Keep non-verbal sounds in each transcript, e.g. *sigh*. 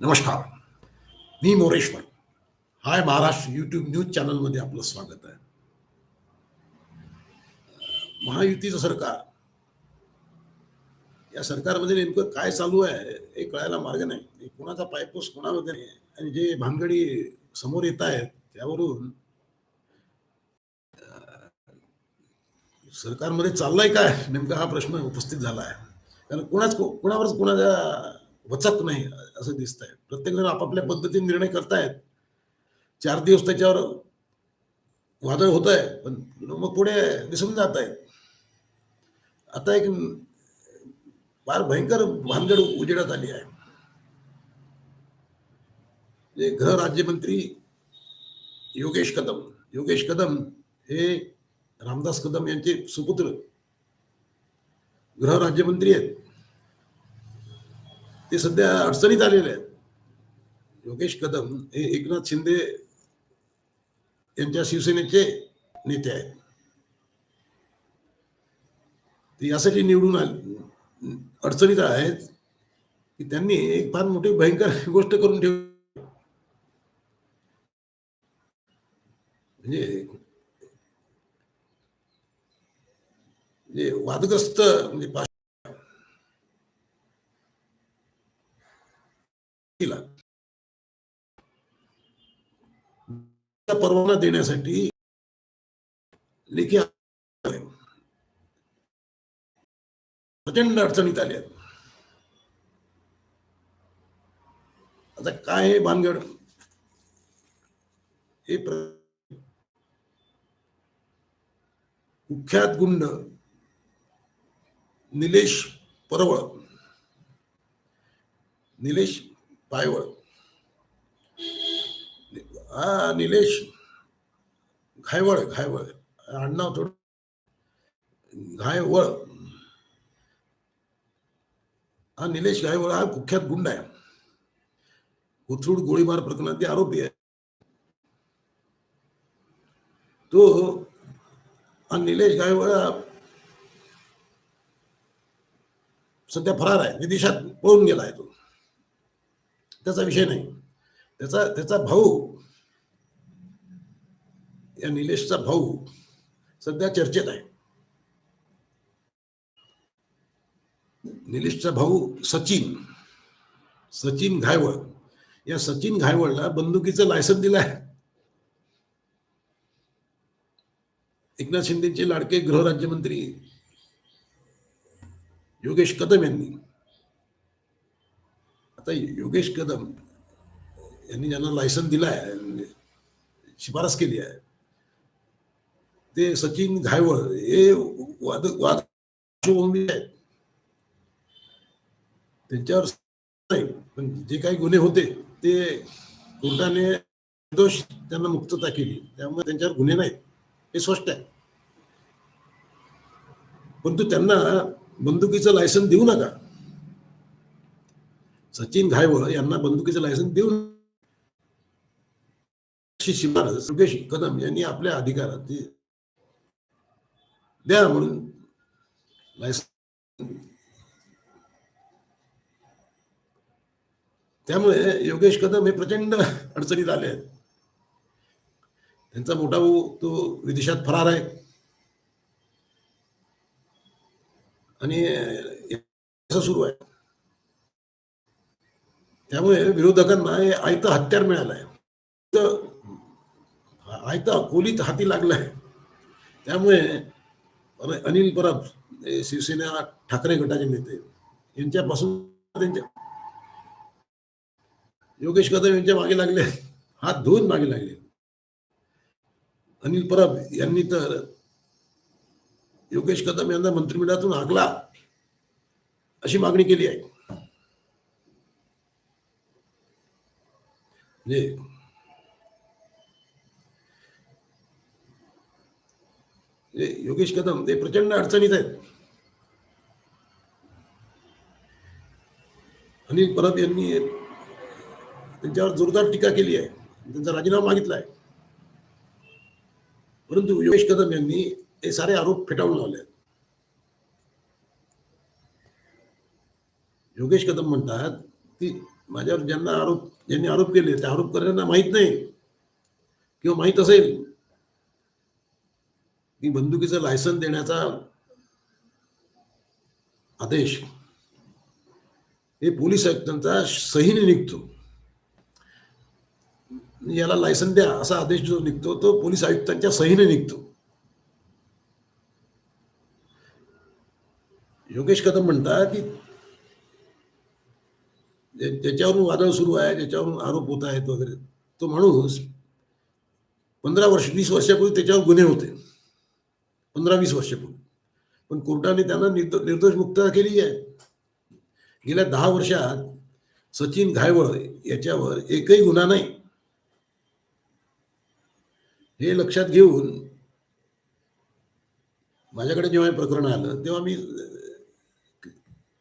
नमस्कार मी Moreshwar. Hi Maharashtra YouTube news चॅनलमध्ये आपलं स्वागत आहे. महायुतीचं सरकार. या सरकारमध्ये नेमकं काय चालू आहे हे कळायला मार्ग नाही. कुणाचा कोणाचा पायपूस कोणामध्ये नाही. आणि जे भानगडी समोर येत आहेत त्यावरून सरकारमध्ये चाललंय काय नेमका हा प्रश्न उपस्थित झाला आहे. कारण कोणाच कोणावरच कोणाचा वचक नाही असं दिसत आहे प्रत्येक जण आपापल्या पद्धतीने निर्णय करतायत. चार दिवस त्याच्यावर वादळ होत आहे पण मग पुढे दिसून जात आहे आता एक फार भयंकर भानगड उजेडात आली आहे. जे गृह राज्यमंत्री योगेश कदम योगेश कदम हे रामदास कदम यांचे सुपुत्र गृह राज्यमंत्री आहेत. ते सध्या अडचणीत आलेले आहेत. योगेश कदम हे एकनाथ शिंदे यांच्या शिवसेनेचे नेते आहेत. ते यासाठी निवडून आले अडचणीत आहेत की त्यांनी एक फार मोठी भयंकर *laughs* गोष्ट करून ठेवली. म्हणजे म्हणजे वादग्रस्त म्हणजे पा- केला परवाना देण्यासाठी लेखी प्रचंड अडचणीत आल्या आहेत आता काय भानगड? हे कुख्यात गुंड निलेश परवळ. निलेश पायवळ. हा निलेश. घायवळ घायवळ. आडनाव थोडं घायवळ. हा निलेश घायवळ हा कुख्यात गुंड आहे. कोथरूड गोळीबार प्रकरणात आरोपी आहे. तो हा निलेश घायवळ सध्या फरार आहे. विदेशात पळून गेला आहे तो. त्याचा विषय नाही. त्याचा त्याचा भाऊ या निलेशचा भाऊ सध्या चर्चेत आहे. निलेशचा भाऊ सचिन सचिन घायवळ. या सचिन घायवळला बंदुकीचं लायसन दिलं आहे. एकनाथ शिंदेचे लाडके गृहराज्यमंत्री योगेश कदम यांनी. आता योगेश कदम यांनी ज्यांना लायसन दिलं आहे शिफारस केली आहे ते सचिन घायवळ हे वाद वाद आहेत. त्यांच्यावर नाही पण जे काही गुन्हे होते ते कोर्टाने दोष त्यांना मुक्तता केली. त्यामुळे त्यांच्यावर गुन्हे नाहीत. हे स्पष्ट आहे. परंतु त्यांना बंदुकीचं लायसन देऊ नका. सचिन घायवळ यांना बंदुकीचं लायसन देऊन अशी शिफारस योगेश कदम यांनी आपल्या अधिकारात द्या म्हणून लायसन त्यामुळे योगेश कदम हे प्रचंड अडचणीत आले आहेत. त्यांचा मोठा भाऊ तो विदेशात फरार आहे. आणि असं सुरू आहे. त्यामुळे विरोधकांना हे आयतं हत्यार मिळालं आहे तर आयतं खोलीत हाती लागलाय. त्यामुळे अनिल परब शिवसेना ठाकरे गटाचे नेते यांच्यापासून त्यांच्या योगेश कदम यांच्या मागे लागले. हात धुवून मागे लागले. अनिल परब यांनी तर योगेश कदम यांना मंत्रिमंडळातून हाकला अशी मागणी केली आहे. म्हणजे म्हणजे योगेश कदम ते प्रचंड अडचणीत आहेत अनिल परब यांनी त्यांच्यावर जोरदार टीका केली आहे त्यांचा राजीनामा मागितला आहे परंतु योगेश कदम यांनी हे सारे आरोप फेटाळून लावले आहेत योगेश कदम म्हणतात की माझ्यावर ज्यांना आरोप ज्यांनी आरोप केले त्या आरोप करणाऱ्यांना माहीत नाही. किंवा माहीत असेल. की बंदुकीचं लायसन देण्याचा आदेश. हे पोलीस आयुक्तांचा सहीने निघतो. याला लायसन द्या असा आदेश जो निघतो तो पोलीस आयुक्तांच्या सहीने निघतो. योगेश कदम म्हणतात की त्याच्यावरून वादळ सुरू आहे त्याच्यावरून आरोप होत आहेत वगैरे. तो माणूस पंधरा वर्ष वीस वर्षापूर्वी त्याच्यावर गुन्हे होते. पंधरा वीस वर्षापूर्वी. पण कोर्टाने त्यांना निर्दो- निर्दोष मुक्तता केली आहे. गेल्या दहा वर्षात सचिन घायवळ याच्यावर एकही गुन्हा नाही. हे लक्षात घेऊन माझ्याकडे जेव्हा प्रकरण आलं तेव्हा मी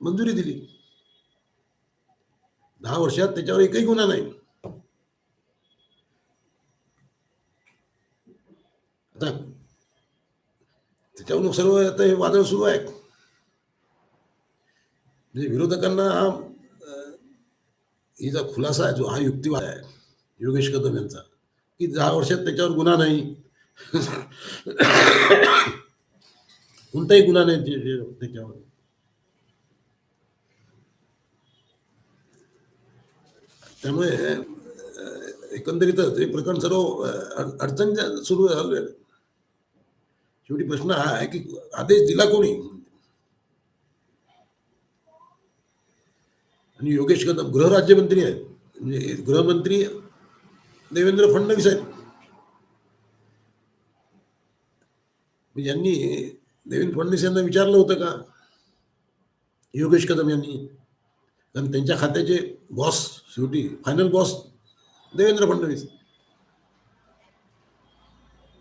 मंजुरी दिली. दहा वर्षात त्याच्यावर एकही गुन्हा नाही. आता त्याच्यावरून सर्व आता हे वादळ सुरू आहे म्हणजे विरोधकांना हा हिचा जो खुलासा आहे जो हा युक्तिवाद आहे योगेश कदम यांचा की दहा वर्षात त्याच्यावर गुन्हा नाही. *coughs* कोणताही गुन्हा नाही त्याच्यावर. त्यामुळे एकंदरीतच हे प्रकरण सर्व अडचण सुरू झालं शेवटी प्रश्न हा आहे की आदेश दिला कोणी? आणि योगेश कदम गृहराज्यमंत्री आहेत. म्हणजे गृहमंत्री देवेंद्र फडणवीस आहेत. यांनी देवेंद्र फडणवीस यांना विचारलं होतं का? योगेश कदम यांनी. कारण त्यांच्या खात्याचे बॉस शेवटी फायनल बॉस देवेंद्र फडणवीस.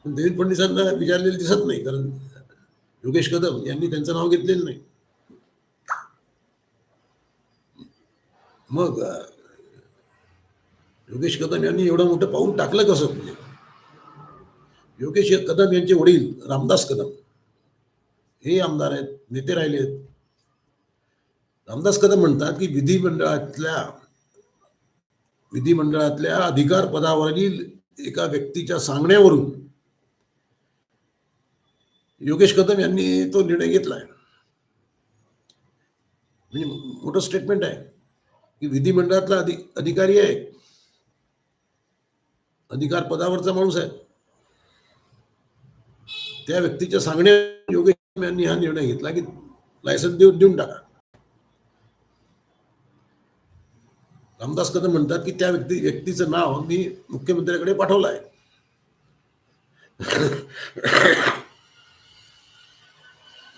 पण देवेंद्र फडणवीसांना विचारलेलं दिसत नाही कारण योगेश कदम यांनी त्यांचं नाव घेतलेलं नाही. मग योगेश कदम यांनी एवढं मोठं पाऊल टाकलं कसं? म्हणजे योगेश कदम यांचे वडील रामदास कदम. हे आमदार आहेत नेते राहिले आहेत. रामदास कदम म्हणतात की विधिमंडळातल्या विधिमंडळातल्या अधिकार पदावरील एका व्यक्तीच्या सांगण्यावरून योगेश कदम यांनी तो निर्णय घेतलाय. म्हणजे मोठं स्टेटमेंट आहे की विधिमंडळातला अधि अधिकारी आहे. अधिकार पदावरचा माणूस आहे. त्या व्यक्तीच्या सांगण्या योगेश यांनी हा निर्णय घेतला की लायसन देऊन देऊन टाका. रामदास कदम म्हणतात की त्या व्यक्ती व्यक्तीचं नाव मी मुख्यमंत्र्याकडे पाठवलं आहे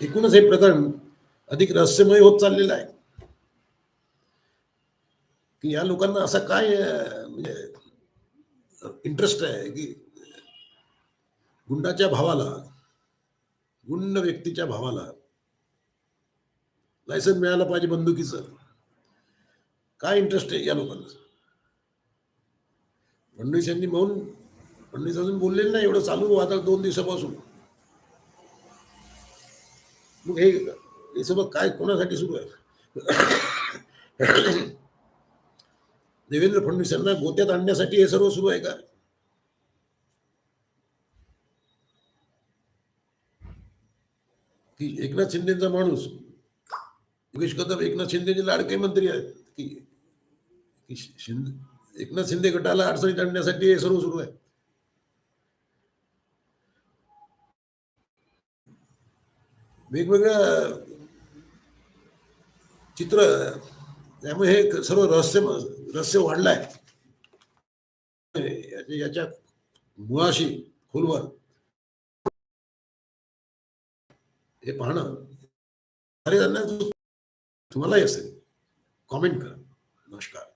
एकूणच हे प्रकरण अधिक रहस्यमय होत चाललेलं आहे. की या लोकांना असा काय म्हणजे इंटरेस्ट आहे की गुंडाच्या भावाला गुंड व्यक्तीच्या भावाला लायसन मिळालं पाहिजे बंदुकीचं. काय इंटरेस्ट आहे या लोकांना? फडणवीस यांनी म्हणून फडणवीस अजून बोललेले नाही एवढं चालू आता दोन दिवसापासून. मग हे हे सगळं काय कोणासाठी सुरू आहे? देवेंद्र फडणवीस यांना गोत्यात आणण्यासाठी हे सर्व सुरू आहे का? की एकनाथ शिंदेचा माणूस योगेश कदम एकनाथ शिंदेचे लाडके मंत्री आहेत की की शिंदे एकनाथ शिंदे गटाला अडचणीत आणण्यासाठी हे सर्व सुरू आहे. वेगवेगळं चित्र त्यामुळे हे सर्व रहस्य रहस्य वाढलंय. याच्या- याच्या मुळाशी खोलवर हे पाहणं अरे तुम्हालाही असेल. कॉमेंट करा. नमस्कार.